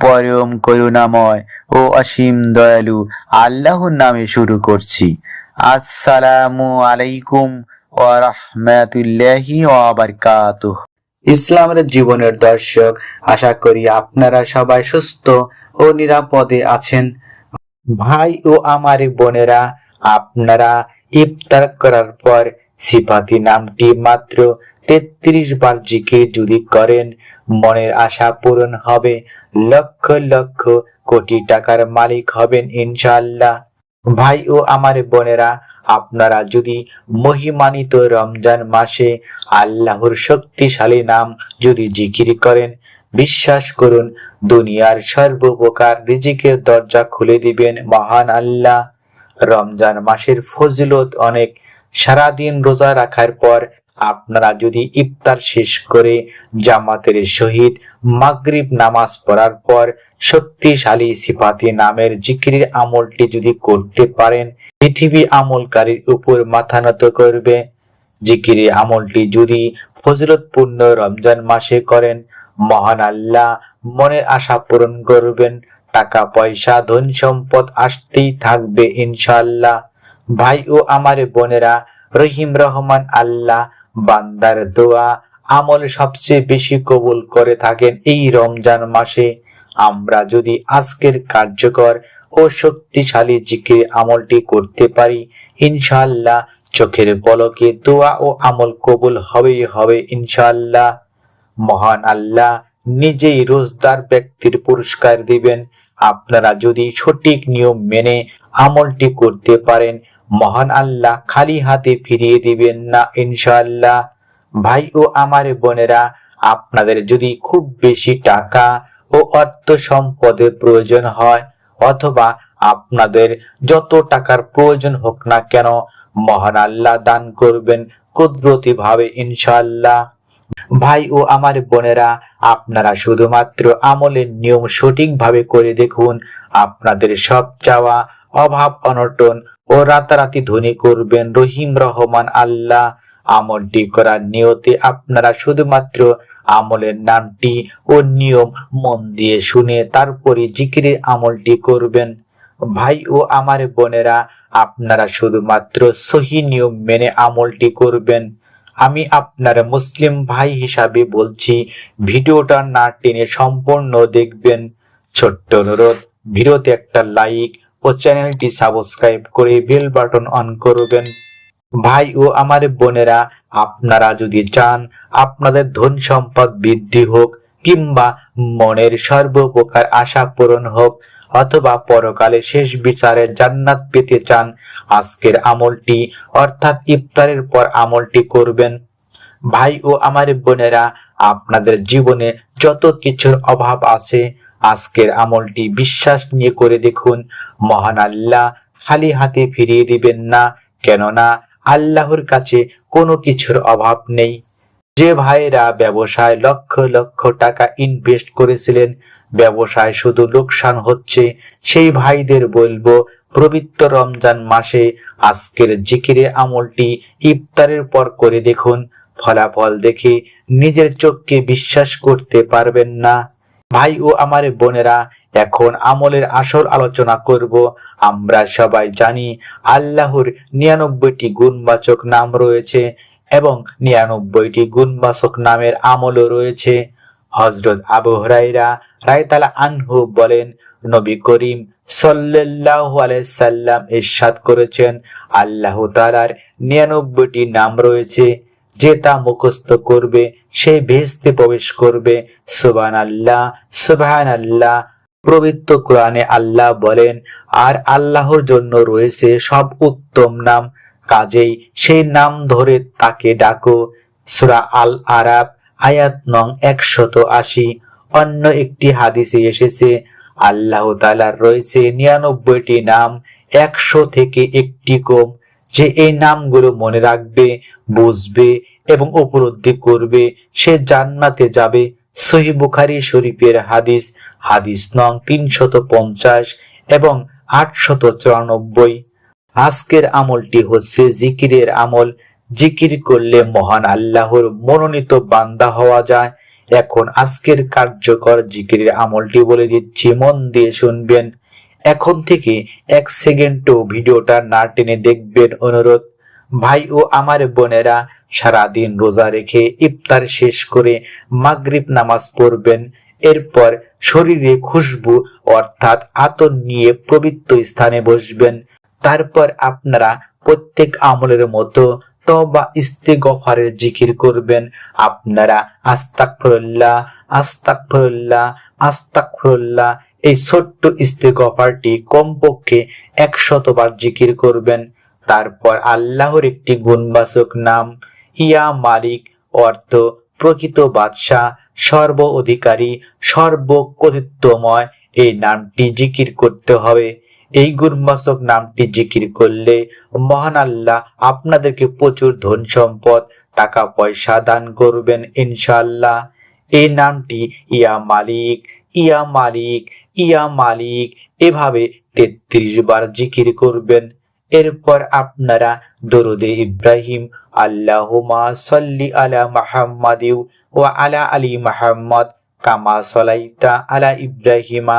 পরম করুণাময় ও অসীম দয়ালু আল্লাহর নামে শুরু করছি। আসসালামু আলাইকুম ও রহমাতুল্লাহি ইসলামের জীবনের দর্শক, আশা করি আপনারা সবাই সুস্থ ও নিরাপদে আছেন। ভাই ও আমার বোনেরা, আপনারা ইফতার করার পর সিফাতি নামটি মাত্র তেত্রিশ বার জিকির যদি করেন, মনের আশা পূরণ হবে, লক্ষ লক্ষ কোটি টাকার মালিক হবেন ইনশাআল্লাহ। ভাই ও আমার বোনেরা, আপনারা যদি মহিমানিত রমজান মাসে আল্লাহর শক্তিশালী নাম যদি জিকির করেন, বিশ্বাস করুন, দুনিয়ার সর্বপ্রকার রিজিকের দরজা খুলে দিবেন মহান আল্লাহ। রমজান মাসের ফজিলত অনেক। সারাদিন রোজা রাখার পর আপনারা যদি ইফতার শেষ করে জামাতের সহিত মাগরিব নামাজ পড়ার পর শক্তিশালী সিফাতি নামের জিকিরের আমলটি যদি করতে পারেন, পৃথিবী আমলকারীর উপর মাথা নত করবে। জিকিরের আমলটি যদি ফজিলতপূর্ণ রমজান মাসে করেন, মহান আল্লাহ মনের আশা পূরণ করবেন। টাকা, পয়সা, ধন সম্পদ আসতেই থাকবে ইনশাল্লাহ ভাই ও আমার বোনেরা, রহিম রহমান আল্লাহ, বান্দার দোয়া, আমল সবচেয়ে বেশি কবুল করে থাকেন এই রমজান মাসে। আমরা যদি আজকের কার্যকর ও শক্তিশালী জিকির আমলটি করতে পারি ইনশাল্লাহ চোখের পলকে দোয়া ও আমল কবুল হবেই হবে ইনশাল্লাহ মহান আল্লাহ নিজেই রোজদার ব্যক্তির পুরস্কার দিবেন। আপনারা যদি সঠিক নিয়ম মেনে আমলটি করতে পারেন, মহান আল্লাহ খালি হাতে ফিরিয়ে দিবেন না, ইনশাআল্লাহ। ভাই ও আমার বোনেরা, আপনাদের যদি খুব বেশি টাকা ও অর্থ সম্পদের প্রয়োজন হয়, অথবা আপনাদের যত টাকার প্রয়োজন হোক না কেন, মহান আল্লাহ দান করবেন কুদরতি ভাবে ইনশাআল্লাহ। ভাই ও আমার বোনেরা, আপনারা শুধুমাত্র আমলের নিয়ম সঠিকভাবে করে দেখুন। আপনাদের সব চাওয়া অভাব অনটন ও রাতারাতি ধনী করবেন রহিম রহমান আল্লাহ। আমলটি করার নিয়তে আপনারা শুধুমাত্র আমলের নামটি ও নিয়ম মন দিয়ে শুনে তারপরে জিকিরের আমলটি করবেন। ভাই ও আমার বোনেরা, আপনারা শুধুমাত্র সহি নিয়ম মেনে আমলটি করবেন। আমি আপনার মুসলিম ভাই হিসাবে বলছি, ভিডিওটা না টেনে সম্পূর্ণ দেখবেন। ছোট্ট অনুরোধ, ভিডিওতে একটা লাইক ও চ্যানেলটি সাবস্ক্রাইব করে বেল বাটন অন করবেন। ভাই ও আমার বোনেরা, আপনারা যদি চান আপনাদের ধন সম্পদ বৃদ্ধি হোক কিংবা মনের সর্বপ্রকার আশা পূরণ হোক অথবা পরকালে শেষ বিচারে জান্নাত পেতে চান আজকের আমলটি, অর্থাৎ ইফতারের পর আমলটি করবেন। ভাই ও আমার বোনেরা, আপনাদের জীবনে যত কিছুর অভাব আছে, আজকের আমলটি বিশ্বাস নিয়ে করে দেখুন। মহান আল্লাহ খালি হাতে ফিরিয়ে দিবেন না, কেননা আল্লাহর কাছে কোনো কিছুর অভাব নেই। যে ভাইরা ব্যবসায় লক্ষ লক্ষ টাকা ইনভেস্ট করেছিলেন ব্যবসায় শুধু লোকসান হচ্ছে, সেই ভাইদের বলব, পবিত্র রমজান মাসে আজকের জিকিরের আমলটি ইফতারের পর করে দেখুন। ফলাফল দেখে নিজের চোখকে বিশ্বাস করতে পারবেন না। ভাই ও আমার বোনেরা, এখন আমলের আসল আলোচনা করব। আমরা সবাই জানি আল্লাহর নিরানব্বইটি গুণবাচক নাম রয়েছে এবং নিরানব্বইটি গুণবাচক নামের আমলও রয়েছে। হজরত আবু হরাইরা রায়তালা আনহু বলেন, নবী করিম সাল্লাল্লাহু আলাইহি সাল্লাম ইরশাদ করেছেন। আল্লাহ তাআলার নিরানব্বইটি নাম রয়েছে, যে তা মুখস্থ করবে, সেই ভেস্তে প্রবেশ করবে। সুবান আল্লাহ সুবাহান আল্লাহ পবিত্র কোরআনে আল্লাহ বলেন, আর আল্লাহর জন্য রয়েছে সব উত্তম নাম। কাজেই সেই নাম ধরে তাকে ডাকো। সুরা আল আরাব আয়াত নং একশত আশি। অন্য একটি হাদিসে এসেছে, আল্লাহ তালার রয়েছে নিরানব্বইটি নাম, একশো থেকে একটি কম, যে এই নামগুলো মনে রাখবে, বুঝবে এবং উপলব্ধি করবে, সে জান্নাতে যাবে। সহি বুখারি শরীফের হাদিস হাদিস নং তিনশত পঞ্চাশ এবং আটশত চুরানব্বই। আজকের আমলটি হচ্ছে জিকিরের আমল। জিকির করলে মহান আল্লাহর মনোনীত বান্দা হওয়া যায়। এখন আজকের কার্যকর জিকিরের আমলটি বলে দিচ্ছি, মন দিয়ে শুনবেন। এখন থেকে এক সেকেন্ডও ভিডিওটা না টেনে দেখবেন, অনুরোধ। ভাই ও আমার বোনেরা, সারাদিন রোজা রেখে ইফতার শেষ করে মাগরিব নামাজ পড়বেন। এরপর শরীরে খুশবু, অর্থাৎ আতর নিয়ে পবিত্র স্থানে বসবেন। তারপর আপনারা প্রত্যেক আমলের মতো তবা ইস্তেগফারের জিকির করবেন। আপনারা আস্তাগফিরুল্লাহ আস্তাগফিরুল্লাহ আস্তাগফিরুল্লাহ এই ছোট্ট ইস্তেগফারটি কমপক্ষে একশতবার জিকির করবেন। তারপর আল্লাহর একটি গুণবাচক নাম, ইয়া মালিক অর্থ প্রকৃত বাদশাহ, সর্ব অধিকারী সর্বকৃতিত্বময় এই নামটি জিকির করতে হবে। এই গুণবাচক নামটি জিকির করলে মহান আল্লাহ আপনাদেরকে প্রচুর ধন সম্পদ, টাকা পয়সা দান করবেন ইনশাল্লাহ এই নামটি ইয়া মালিক ইয়া মালিক ইয়া মালিক, এভাবে তেত্রিশ বার জিকির করবেন। এরপর আপনারা দরুদে ইব্রাহিম আল্লাহুমা সল্লি আলা মাহাম্মাদিউ ও আলা আলী মাহাম্মদ, কামা সলাইতা আলা ইব্রাহিমা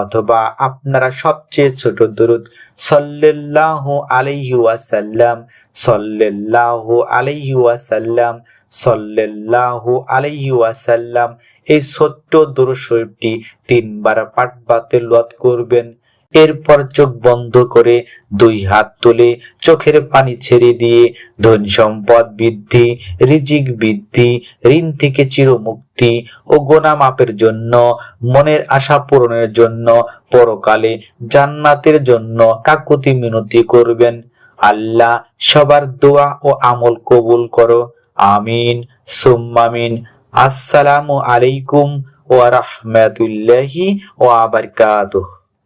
অথবা আপনারা সবচেয়ে ছোট দরুদ সল্লাহ আলাইহি ওয়াসাল্লাম সল্লাহ আলাইহি ওয়াসাল্লাম সল্লাহ আলাইহি ওয়াসাল্লাম, এই ছোট্ট দরুদ শরীফটি তিনবার পাঠ বা করবেন। এরপর চোখ বন্ধ করে দুই হাত তুলে চোখের পানি ছেড়ে দিয়ে ধন সম্পদ বৃদ্ধি, রিজিক বৃদ্ধি, ঋণ থেকে চিরমুক্তি ও গোনা মাপের জন্য, মনের আশা পূরণের জন্য, পরকালে জান্নাতের জন্য কাকুতি মিনতি করবেন। আল্লাহ সবার দোয়া ও আমল কবুল করো। আমিন। সুম্মামিন আসসালামু আলাইকুম ওয়া রাহমাতুল্লাহি ওয়া বারাকাতুহু।